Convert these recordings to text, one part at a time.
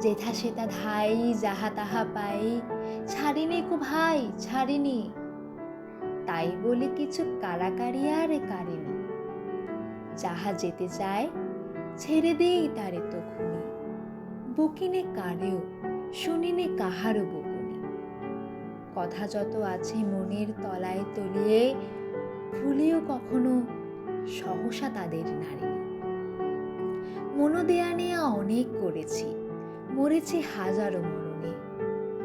যেথা সেটা ধাই, যাহা তাহা পাই, ছাড়িনি কো ভাই, ছাড়িনি। তাই বলে কিছু কারাকারি আর কারিনি যাহা যেতে চায়, ছেড়ে দেই তারে তখুনি বকিনে কারেও, শুনিনে কাহারও বকুনি কথা যত আছে মনের তলায় তলিয়ে, ভুলেও কখনো সহসা তাদের নারী মনো দেয়া নেয়া অনেক করেছি। মরেছি হাজারো মরণে।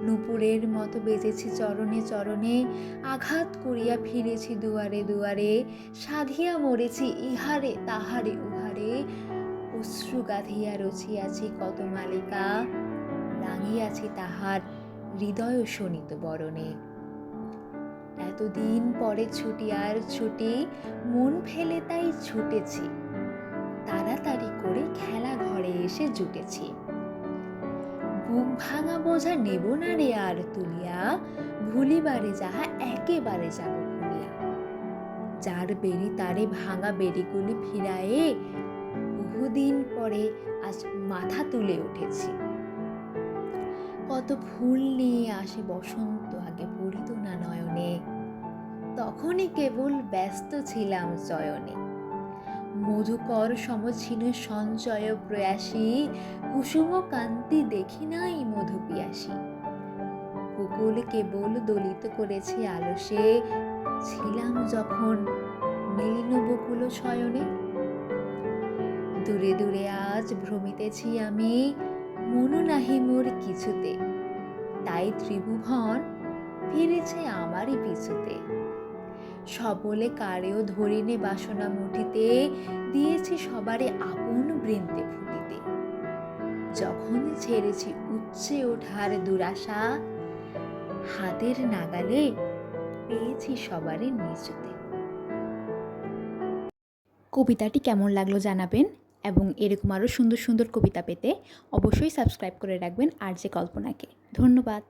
নুপুরের মতো বেজেছি চরণে চরণে, আঘাত করিয়া ফিরেছি দুয়ারে দুয়ারে, সাধিয়া মরেছি ইহারে তাহারে উহারে। অশ্রু গাঁধিয়া রচিয়াছি কত মালিকা, রাঙিয়াছি তাহার হৃদয় শোনিত বরণে। এতদিন পরে ছুটি আর ছুটি, মন ফেলে তাই ছুটেছি। তাড়াতাড়ি করে খেলা ঘরে এসে জুটেছি। বুক ভাঙা বোঝা নেব না রে আর তুলিয়া। ভুলিবারে যাহা একেবারে যাব ভুলিয়া। যার বেরি তারে ভাঙা বেরিগুলি ফিরায়ে বহুদিন পরে আজ মাথা তুলে উঠেছি। কত ফুল নিয়ে আসে বসন্ত, আগে পড়িত না নয়নে। তখনই কেবল ব্যস্ত ছিলাম চয়নে। মধুকর সমছিন্ন সঞ্চয় প্রয়াসী কুসুম কান্তি দেখি নাই মধু পিয়াসী কুকুল কেবল দলিত করেছে আলসে, ছিলাম যখন নীলিন বকুল শয়নে। দূরে দূরে আজ ভ্রমিতেছি আমি, মনু নাহি মোর কিছুতে। তাই ত্রিভুবন ফিরেছে আমারই পিছুতে। সবলে কারেও ধরিনে বাসনা মুঠিতে, দিয়েছি সবারে আপন বৃন্তে ফুটিতে। যখন ছেড়েছি উচ্চে ওঠার দুরাশা, হাতের নাগালে পেয়েছি সবারে নিচুতে। কবিতাটি কেমন লাগল জানাবেন এবং এরকম আরও সুন্দর সুন্দর কবিতা পেতে অবশ্যই সাবস্ক্রাইব করে রাখবেন আর যে কল্পনাকে। ধন্যবাদ।